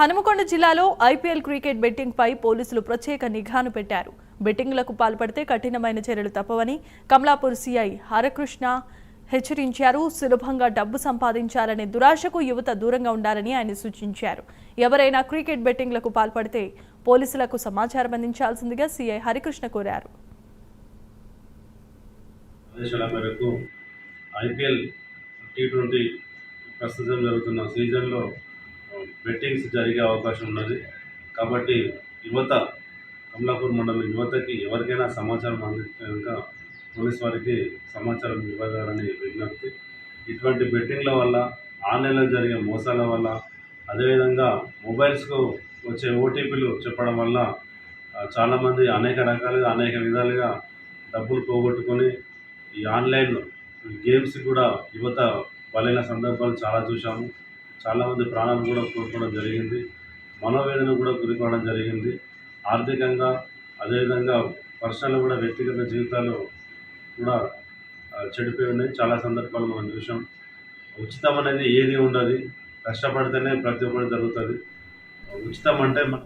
హనుమకొండ జిల్లాలో IPL cricket betting పై పోలీసులు ప్రత్యేక నిఘాను పెట్టారు. బెట్టింగ్లకు పాల్పడితే కఠినమైన చర్యలు తప్పవని కమలాపూర్ సిఐ హరకృష్ణ హెచ్చరించారు. సులభంగా డబ్బు సంపాదించాలనే దురాశకు యువత దూరంగా ఉండాలని ఆయన సూచించారు. ఎవరైనా క్రికెట్ బెట్టింగ్లకు పాల్పడితే పోలీసులకు సమాచారం అందించాల్సిందిగా సిఐ హరికృష్ణ కోరారు. ఐపీఎల్ టీ ట్వంటీ ప్రస్తుతం జరుగుతున్న సీజన్లో బెట్టింగ్స్ జరిగే అవకాశం ఉన్నది. కాబట్టి యువత కమలాపూర్ మండలం యువతకి ఎవరికైనా సమాచారం అందిస్తే కనుక పోలీస్ వారికి సమాచారం ఇవ్వగలరని విజ్ఞప్తి. ఇటువంటి బెట్టింగ్ల వల్ల ఆన్లైన్లో జరిగే మోసాల వల్ల అదేవిధంగా మొబైల్స్కు వచ్చే ఓటీపీలు చెప్పడం వల్ల చాలామంది అనేక రకాలుగా అనేక విధాలుగా డబ్బులు పోగొట్టుకొని ఈ ఆన్లైన్ గేమ్స్ కూడా యువత బలైన సందర్భాలు చాలా చూశాము. చాలామంది ప్రాణాలు కూడా కోల్పోవడం జరిగింది. మనోవేదన కూడా గురికావడం జరిగింది. ఆర్థికంగా అదేవిధంగా పర్సనల్ కూడా వ్యక్తిగత జీవితాలు కూడా చెడిపోయి ఉన్నాయి. చాలా సందర్భాలు మనం చూసాం ఉచితం అనేది ఏది ఉండదు. కష్టపడితేనే ప్రతి ఒక్కటి జరుగుతుంది. ఉచితం అంటే మన